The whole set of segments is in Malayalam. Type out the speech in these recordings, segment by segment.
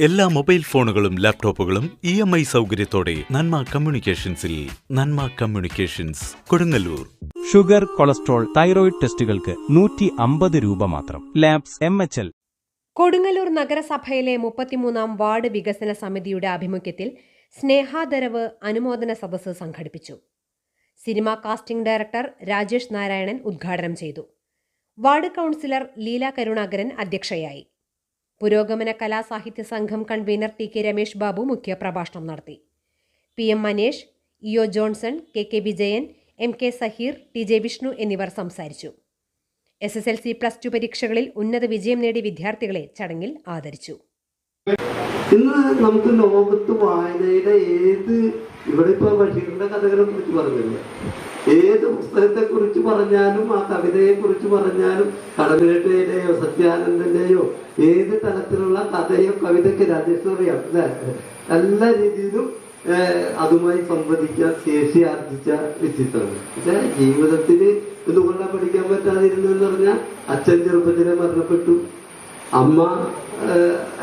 എല്ലാ മൊബൈൽ ഫോണുകളും ലാപ്ടോപ്പുകളും ഇ എം ഐ സൗകര്യത്തോടെ നന്മ കമ്മ്യൂണിക്കേഷൻസിൽ Nanma communications Kodungallur. Sugar cholesterol thyroid ടെസ്റ്റുകൾക്ക് നൂറ്റി അമ്പത് രൂപ മാത്രം. Labs M H L. Kodungallur നഗരസഭയിലെ മുപ്പത്തിമൂന്നാം വാർഡ് വികസന സമിതിയുടെ ആഭിമുഖ്യത്തിൽ സ്നേഹാദരവ് അനുമോദന സദസ്സ് സംഘടിപ്പിച്ചു. Cinema casting director Rajesh Narayanan ഉദ്ഘാടനം ചെയ്തു. വാർഡ് കൗൺസിലർ ലീല കരുണാകരൻ അധ്യക്ഷയായി. പുരോഗമന കലാസാഹിത്യ സംഘം convener T K Ramesh Babu മുഖ്യ പ്രഭാഷണം നടത്തി. P M Manesh E O Johnson K K Vijayan M K Saheer T J Vishnu എന്നിവർ സംസാരിച്ചു. S S L C plus two പരീക്ഷകളിൽ ഉന്നത വിജയം നേടിയ വിദ്യാർത്ഥികളെ ചടങ്ങിൽ ആദരിച്ചു. ഇന്ന് നമുക്ക് ലോകത്ത് വായനയുടെ ഏത് ഇവിടെ ഇപ്പൊ ബഷീറിന്റെ കഥകളെ കുറിച്ച് പറഞ്ഞില്ല? ഏത് പുസ്തകത്തെ കുറിച്ച് പറഞ്ഞാലും ആ കവിതയെ കുറിച്ച് പറഞ്ഞാലും കടമിരട്ടയുടെയോ സത്യാനന്ദന്റെയോ ഏത് തരത്തിലുള്ള കഥയോ കവിതയ്ക്ക് രാജേഷ് അറിയാം അല്ലെ എല്ലാ രീതിയിലും അതുമായി സംവദിക്കാൻ ശേഷി ആർജിച്ച വ്യക്തിത്വമാണ്. പക്ഷേ ജീവിതത്തിന് എന്തുകൊണ്ടാണ് പഠിക്കാൻ പറ്റാതിരുന്നെന്ന് പറഞ്ഞാൽ അച്ഛൻ ചെറുപ്പത്തിലെ മരണപ്പെട്ടു. അമ്മ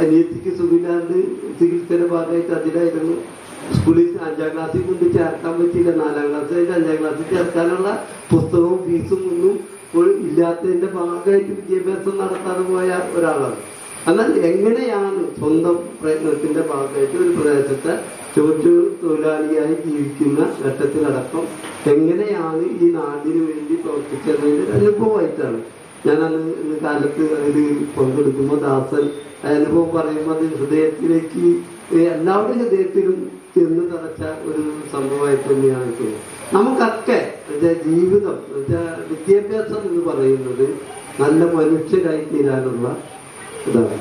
അനിയത്തിക്ക് സുഖമില്ലാണ്ട് ചികിത്സയുടെ ഭാഗമായിട്ട് അതിലായിരുന്നു. സ്കൂളിൽ അഞ്ചാം ക്ലാസ്സിൽ കൊണ്ട് ചേർക്കാൻ പറ്റിയില്ല. നാലാം ക്ലാസ് കഴിഞ്ഞ് അഞ്ചാം ക്ലാസ്സിൽ ചേർക്കാനുള്ള പുസ്തകവും ഫീസും ഒന്നും ഇപ്പോൾ ഇല്ലാത്തതിന്റെ ഭാഗമായിട്ട് വിദ്യാഭ്യാസം നടത്താതെ പോയ ഒരാളാണ്. എന്നാൽ എങ്ങനെയാണ് സ്വന്തം പ്രയത്നത്തിന്റെ ഭാഗമായിട്ട് ഒരു പ്രദേശത്തെ ചോറ്റു തൊഴിലാളിയായി ജീവിക്കുന്ന ഘട്ടത്തിലടക്കം എങ്ങനെയാണ് ഈ നാടിനു വേണ്ടി പ്രവർത്തിച്ചതിന്റെ ഒരു അനുഭവമായിട്ടാണ് ഞാൻ കാലത്ത് അതിൽ പങ്കെടുക്കുമ്പോൾ ദാസൻ അനുഭവം പറയുമ്പോൾ അത് ഹൃദയത്തിലേക്ക് എല്ലാവരുടെ ഹൃദയത്തിലും ചെന്ന് തറച്ച ഒരു സംഭവമായിട്ട് തന്നെയാണ് തോന്നുന്നത്. നമുക്കൊക്കെ എന്നുവെച്ചാൽ ജീവിതം എന്നുവെച്ചാൽ വിദ്യാഭ്യാസം എന്ന് പറയുന്നത് നല്ല മനുഷ്യരായി തീരാനുള്ള ഇതാണ്.